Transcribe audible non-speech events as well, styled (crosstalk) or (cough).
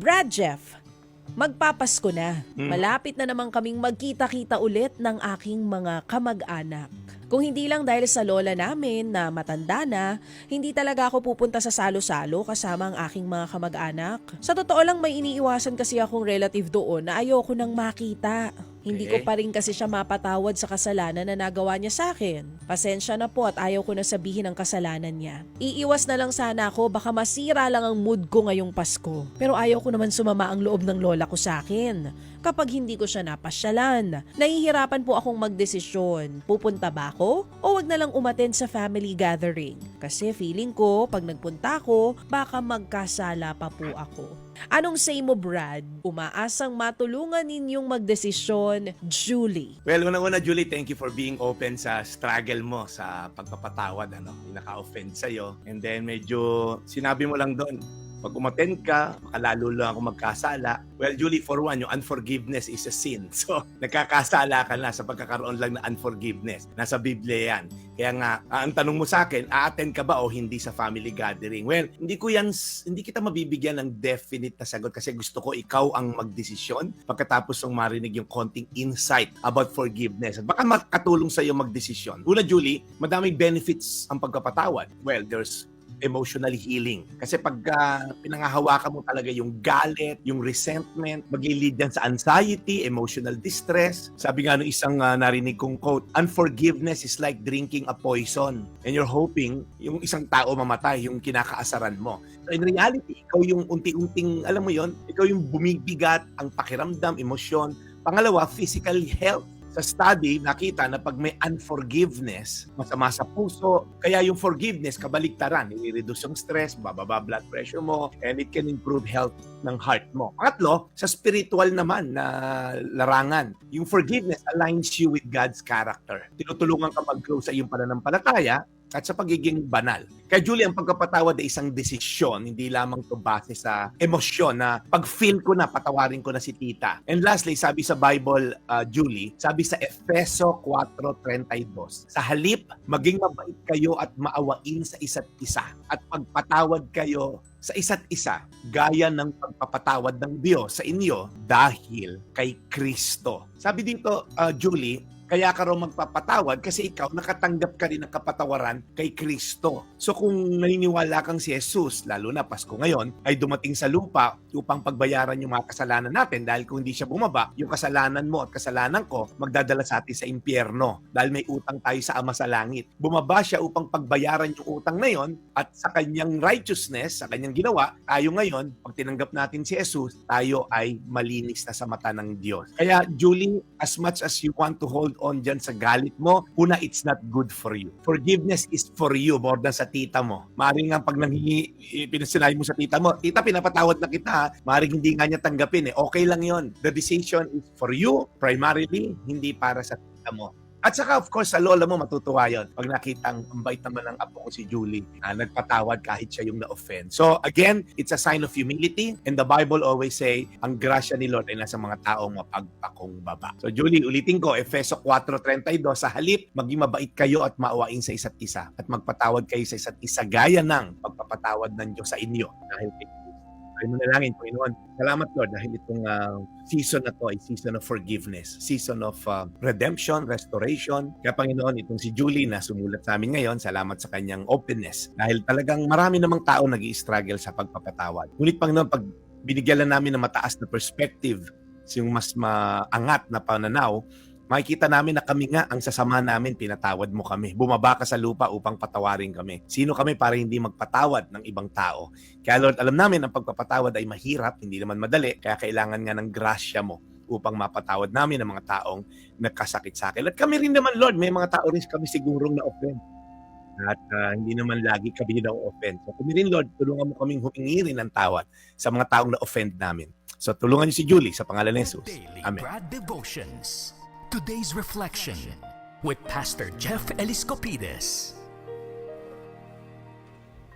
Brad Jeff, magpapasko na. Hmm. Malapit na naman kaming magkita-kita ulit ng aking mga kamag-anak. Kung hindi lang dahil sa lola namin na matanda na, hindi talaga ako pupunta sa salo-salo kasama ang aking mga kamag-anak. Sa totoo lang may iniiwasan kasi akong relative doon na ayoko nang makita. Hindi ko pa rin kasi siya mapatawad sa kasalanan na nagawa niya sa akin. Pasensya na po at ayaw ko na sabihin ang kasalanan niya. Iiwas na lang sana ako baka masira lang ang mood ko ngayong Pasko. Pero ayaw ko naman sumama ang loob ng lola ko sa akin. Kapag hindi ko siya napasyalan, nahihirapan po akong magdesisyon. Pupunta ba ako o wag na lang umaten sa family gathering? Kasi feeling ko pag nagpunta ako, baka magkasala pa po ako. Anong say mo Brad? Umaasang matulungan ninyong magdesisyon, Julie. Well, una-una, Julie, thank you for being open sa struggle mo sa pagpapatawad. Ano, yung naka-offend sa'yo. And then, medyo sinabi mo lang doon, pag umattend ka, lalo lang ako magkasala. Well, Julie, for one, yung unforgiveness is a sin. (laughs) So, nagkakasala ka na sa pagkakaroon lang ng unforgiveness. Nasa Biblia yan. Kaya nga, ah, ang tanong mo sa akin, a-attend ka ba o hindi sa family gathering? Well, hindi ko yan, hindi kita mabibigyan ng definite na sagot kasi gusto ko ikaw ang magdesisyon pagkatapos ng marinig yung konting insight about forgiveness. At baka makatulong sa iyo magdesisyon. Una, Julie, madaming benefits ang pagkapatawad. Well, there's emotional healing. Kasi pag ah, pinangahawakan mo talaga yung galit, yung resentment, mag-lead yan sa anxiety, emotional distress. Sabi nga nung isang ah, narinig kong quote, unforgiveness is like drinking a poison and you're hoping yung isang tao mamatay, yung kinakaasaran mo. So in reality, ikaw yung unti-unting, alam mo yon, ikaw yung bumibigat, ang pakiramdam, emosyon. Pangalawa, physical health sa study, nakita na pag may unforgiveness, masama sa puso, kaya yung forgiveness, kabaliktaran, i-reduce yung stress, bababa blood pressure mo, and it can improve health ng heart mo. Pangatlo, sa spiritual naman na larangan, yung forgiveness aligns you with God's character. Tinutulungan ka mag-grow sa iyong pananampalataya at sa pagiging banal. Kaya Julie, ang pagkapatawad ay isang desisyon, hindi lamang to base sa emosyon na pag-feel ko na, patawarin ko na si tita. And lastly, sabi sa Bible, uh, Julie, sabi sa Efeso 4.32, sa halip, maging mabait kayo at maawain sa isa't isa at pagpatawad kayo sa isa't isa gaya ng pagpapatawad ng Diyos sa inyo dahil kay Kristo. Sabi dito, uh, Julie, kaya ka raw magpapatawad kasi ikaw nakatanggap ka rin ng kapatawaran kay Kristo. So kung naniniwala kang si Jesus, lalo na Pasko ngayon, ay dumating sa lupa upang pagbayaran yung mga kasalanan natin dahil kung hindi siya bumaba, yung kasalanan mo at kasalanan ko magdadala sa atin sa impyerno dahil may utang tayo sa Ama sa Langit. Bumaba siya upang pagbayaran yung utang na yon at sa kanyang righteousness, sa kanyang ginawa, tayo ngayon, pag tinanggap natin si Jesus, tayo ay malinis na sa mata ng Diyos. Kaya Julie, as much as you want to hold on dyan sa galit mo, una, it's not good for you. Forgiveness is for you more than sa tita mo. Maring nga pag nanghingi, pinasinabi mo sa tita mo, tita, pinapatawad na kita ha. Maring hindi nga niya tanggapin eh. Okay lang yon. The decision is for you, primarily, hindi para sa tita mo. At saka, of course, sa lola mo, matutuwa yon. Pag nakita ang bait naman ng apo ko si Julie, na nagpatawad kahit siya yung na-offend. So, again, it's a sign of humility. And the Bible always say, ang grasya ni Lord ay nasa mga taong mapagpakumbaba. So, Julie, ulitin ko, Efeso 4.32, sa halip, maging mabait kayo at maawain sa isa't isa. At magpatawad kayo sa isa't isa gaya ng pagpapatawad ng Diyos sa inyo. Dahil kay Kristo. Ay mo nalangin, Panginoon. Salamat, Lord, dahil itong ah, season na to ay season of forgiveness, season of uh, redemption, restoration. Kaya Panginoon, itong si Julie na sumulat sa amin ngayon, salamat sa kanyang openness. Dahil talagang marami namang tao nag struggle sa pagpapatawad. Ngunit Panginoon, pag binigyan namin ng mataas na perspective, yung mas maangat na pananaw, makikita namin na kami nga ang sasama namin, pinatawad mo kami. Bumaba ka sa lupa upang patawarin kami. Sino kami para hindi magpatawad ng ibang tao? Kaya Lord, alam namin ang pagpapatawad ay mahirap, hindi naman madali, kaya kailangan nga ng grasya mo upang mapatawad namin ang mga taong nagkasakit sa akin. At kami rin naman, Lord, may mga tao rin kami sigurong na-offend. At ah, hindi naman lagi kami na-offend. So kami rin, Lord, tulungan mo kaming humingi rin ng tawad sa mga taong na-offend namin. So tulungan niyo si Julie sa pangalan ni Jesus. Amen. Today's reflection with Pastor Jeff Eliscopides.